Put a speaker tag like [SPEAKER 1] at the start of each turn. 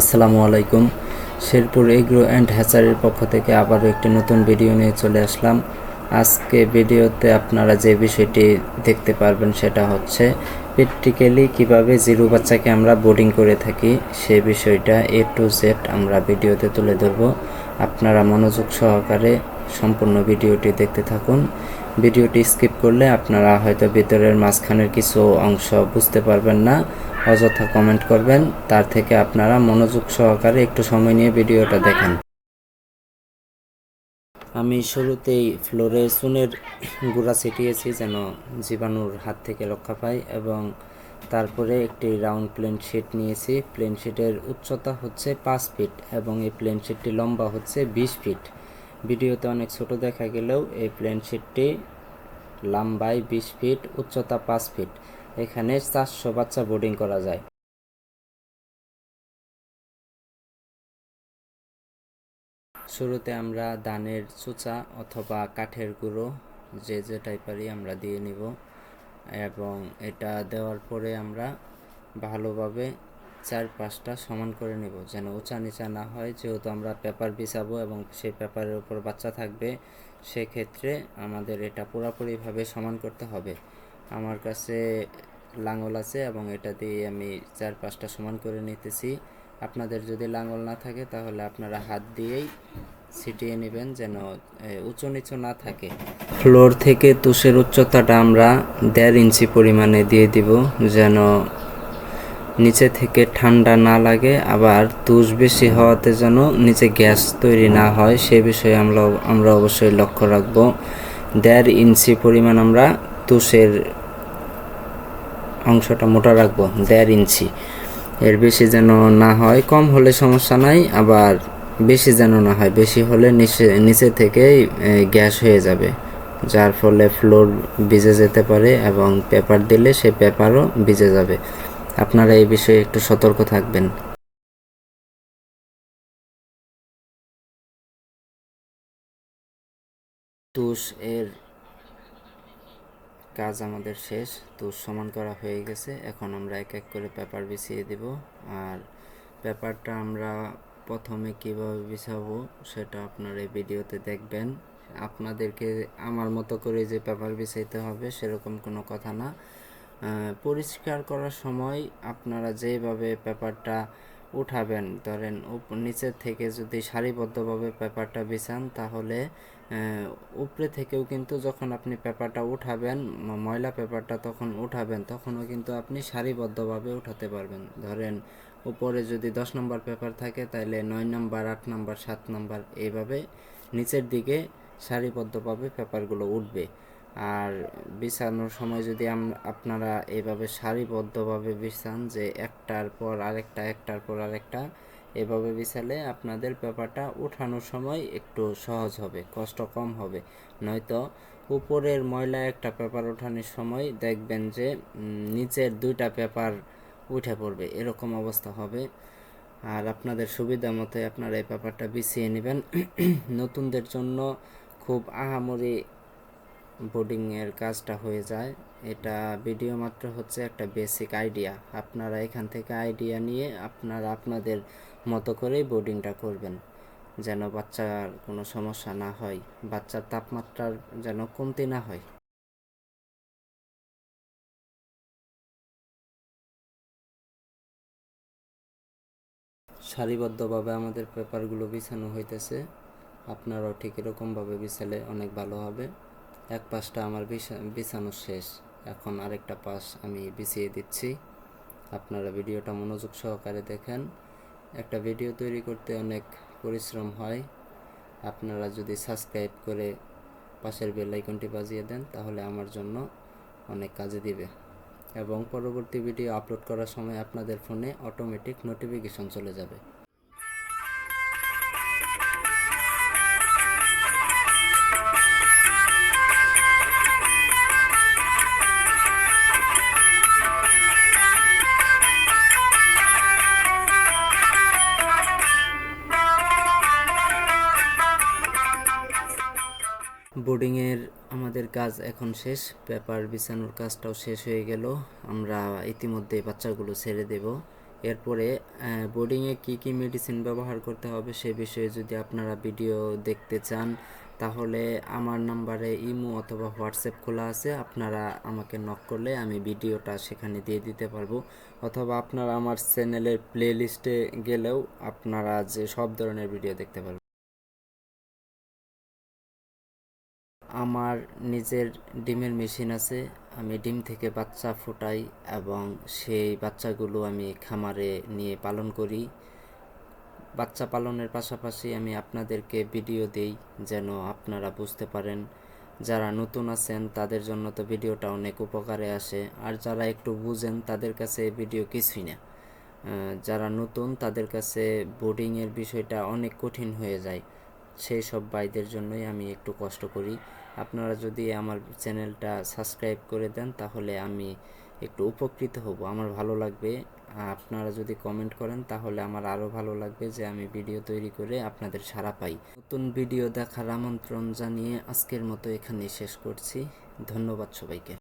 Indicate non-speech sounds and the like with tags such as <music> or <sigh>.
[SPEAKER 1] আসসালামু আলাইকুম। Sherpur agro and হ্যাচারির পক্ষ থেকে আবারও একটি নতুন ভিডিও নিয়ে চলে আসলাম। আজকে ভিডিওতে আপনারা যে বিষয়টি দেখতে পারবেন সেটা হচ্ছে, প্র্যাকটিক্যালি কীভাবে জিরো বাচ্চাকে আমরা বোর্ডিং করে থাকি সে বিষয়টা এ টু জেড আমরা ভিডিওতে তুলে ধরব। আপনারা মনোযোগ সহকারে সম্পূর্ণ ভিডিওটি দেখতে থাকুন। ভিডিওটি স্কিপ করলে আপনারা হয়তো ভিতরের মাঝখানের কিছু অংশ বুঝতে পারবেন না। অযথা কমেন্ট করবেন। তার থেকে আপনারা মনোযোগ সহকারে একটু সময় নিয়ে ভিডিওটা দেখেন। আমি শুরুতেই ফ্লোরে চুনের গুঁড়া ছিটিয়েছি যেন জীবাণুর হাত থেকে রক্ষা পাই এবং তারপরে একটি রাউন্ড প্লেন শিট নিয়েছি। প্লেন শিটের উচ্চতা হচ্ছে পাঁচ ফিট এবং এই প্লেন শিটটি লম্বা হচ্ছে বিশ ফিট। ভিডিওতে অনেক ছোট দেখা গেলেও এই প্লেন শিটটি লম্বায় বিশ ফিট, উচ্চতা পাঁচ ফিট। এখানে চারশো বাচ্চা বোর্ডিং করা যায়। শুরুতে আমরা ধানের চুচা অথবা কাঠের গুঁড়ো, যে যে টাইপারই আমরা দিয়ে নিব। এবং এটা দেওয়ার পরে আমরা ভালোভাবে চার পাঁচটা সমান করে নেব। যেন উঁচা নিচা না হয়, যেহেতু আমরা পেপার বিছাবো এবং সেই পেপারের উপর বাচ্চা থাকবে, সেক্ষেত্রে আমাদের এটা পুরোপুরিভাবে সমান করতে হবে। আমার কাছে লাঙল আছে এবং এটা দিয়ে আমি চার পাঁচটা সমান করে নিতেছি। আপনাদের যদি লাঙল না থাকে, তাহলে আপনারা হাত দিয়েই ছিটিয়ে নেবেন যেন উঁচু নিচু না থাকে। ফ্লোর থেকে তুষের উচ্চতাটা আমরা দেড় ইঞ্চি পরিমাণে দিয়ে দিব, যেন নিচে থেকে ঠান্ডা না লাগে, আবার তুষ বেশি হওয়াতে যেন নিচে গ্যাস তৈরি না হয়, সে বিষয়ে আমরা আমরা অবশ্যই লক্ষ্য রাখব। দেড় ইঞ্চি পরিমাণ আমরা তুষের অংশটা মোটা রাখব, দেড় ইঞ্চি। এর বেশি যেন না হয়, কম হলে সমস্যা নাই, আবার বেশি যেন না হয়, বেশি হলে নিচে নিচে থেকেই গ্যাস হয়ে যাবে। যার ফলে ফ্লোর ভিজে যেতে পারে এবং পেপার দিলে সে পেপারও ভিজে যাবে। আপনারা এই বিষয়ে একটু সতর্ক থাকবেন। তুষ এর কাজ আমাদের শেষ। তুষ সমান করা হয়ে গেছে। এখন আমরা এক এক করে পেপার বিছিয়ে দেব। আর পেপারটা আমরা প্রথমে কীভাবে বিছাবো সেটা আপনারা এই ভিডিওতে দেখবেন। আপনাদেরকে আমার মতো করে যে পেপার বিছাইতে হবে সেরকম কোনো কথা না। পরিষ্কার করার সময় আপনারা যেভাবে পেপারটা উঠাবেন, ধরেন নিচের থেকে যদি সারিবদ্ধভাবে পেপারটা বিছান, তাহলে উপরে থেকেও কিন্তু যখন আপনি পেপারটা উঠাবেন ময়লা পেপারটা তখন উঠাবেন, তখনও কিন্তু আপনি সারিবদ্ধভাবে উঠাতে পারবেন। ধরেন, উপরে যদি দশ নম্বর পেপার থাকে তাহলে নয় নম্বর, আট নম্বর, সাত নম্বর, এইভাবে নিচের দিকে সারিবদ্ধভাবে পেপারগুলো উঠবে। আর বিছানোর সময় যদি আপনারা এইভাবে সারিবদ্ধভাবে বিছান যে একটার পর আরেকটা, একটার পর আরেকটা, এভাবে বিছালে আপনাদের পেপারটা উঠানোর সময় একটু সহজ হবে, কষ্ট কম হবে। নয়তো উপরের ময়লা একটা পেপার ওঠানোর সময় দেখবেন যে নিচের দুইটা পেপার উঠে পড়বে, এরকম অবস্থা হবে। আর আপনাদের সুবিধা মতো আপনারা এই পেপারটা বিছিয়ে নেবেন। <clears throat> নতুনদের জন্য খুব আহামরি বোর্ডিং এর কাজটা হয়ে যায়। এটা ভিডিও মাত্র হচ্ছে একটা বেসিক আইডিয়া আপনারা এখান থেকে আইডিয়া নিয়ে আপনারা আপনাদের মতো করেই বোর্ডিংটা করবেন, যেন বাচ্চার কোনো সমস্যা না হয়, বাচ্চার তাপমাত্রার যেন কমতি না হয়। সারিবদ্ধভাবে আমাদের পেপারগুলো বিছানো হইতেছে। আপনারাও ঠিক এরকমভাবে বিছালে অনেক ভালো হবে। এক পাশটা আমার বিছা- বিছানো শেষ। এখন আরেকটা পাশ আমি বিছিয়ে দিচ্ছি। আপনারা ভিডিওটা মনোযোগ সহকারে দেখেন। একটা ভিডিও তৈরি করতে অনেক পরিশ্রম হয়। আপনারা যদি সাবস্ক্রাইব করে পাশের বেল আইকনটি বাজিয়ে দেন, তাহলে আমার জন্য অনেক কাজে দিবে। এবং পরবর্তী ভিডিও আপলোড করার সময় আপনাদের ফোনে অটোমেটিক নোটিফিকেশন চলে যাবে। বোর্ডিংয়ের আমাদের কাজ এখন শেষ, পেপার বিছানোর কাজটাও শেষ হয়ে গেল। আমরা ইতিমধ্যে বাচ্চাগুলো ছেড়ে দেব। এরপরে বোর্ডিংয়ে কি কি মেডিসিন ব্যবহার করতে হবে সে বিষয়ে যদি আপনারা ভিডিও দেখতে চান, তাহলে আমার নাম্বারে ইমো অথবা হোয়াটসঅ্যাপ খোলা আছে। আপনারা আমাকে নক করলে আমি ভিডিওটা সেখানে দিয়ে দিতে পারব। অথবা আপনারা আমার চ্যানেলের প্লে লিস্টে গেলেও আপনারা যে সব ধরনের ভিডিও দেখতে পারবেন। আমার নিজের ডিমের মেশিন আছে, আমি ডিম থেকে বাচ্চা ফোটাই এবং সেই বাচ্চাগুলো আমি খামারে নিয়ে পালন করি। বাচ্চা পালনের পাশাপাশি আমি আপনাদেরকে ভিডিও দেই যেন আপনারা বুঝতে পারেন। যারা নতুন আছেন, তাদের জন্য তো ভিডিওটা অনেক উপকারে আসে। আর যারা একটু বুঝেন, তাদের কাছে ভিডিও কিছুই না। যারা নতুন, তাদের কাছে বোর্ডিংয়ের বিষয়টা অনেক কঠিন হয়ে যায়। সেই সব ভাইদের জন্যই আমি একটু কষ্ট করি। আপনারা যদি আমার চ্যানেলটা সাবস্ক্রাইব করে দেন, তাহলে আমি একটু উপকৃত হব। আমার ভালো লাগবে। আপনারা যদি কমেন্ট করেন, তাহলে আমার আরও ভালো লাগবে যে আমি ভিডিও তৈরি করে আপনাদের সাড়া পাই। নতুন ভিডিও দেখার আমন্ত্রণ জানিয়ে আজকের মতো এখানেই শেষ করছি। ধন্যবাদ সবাইকে।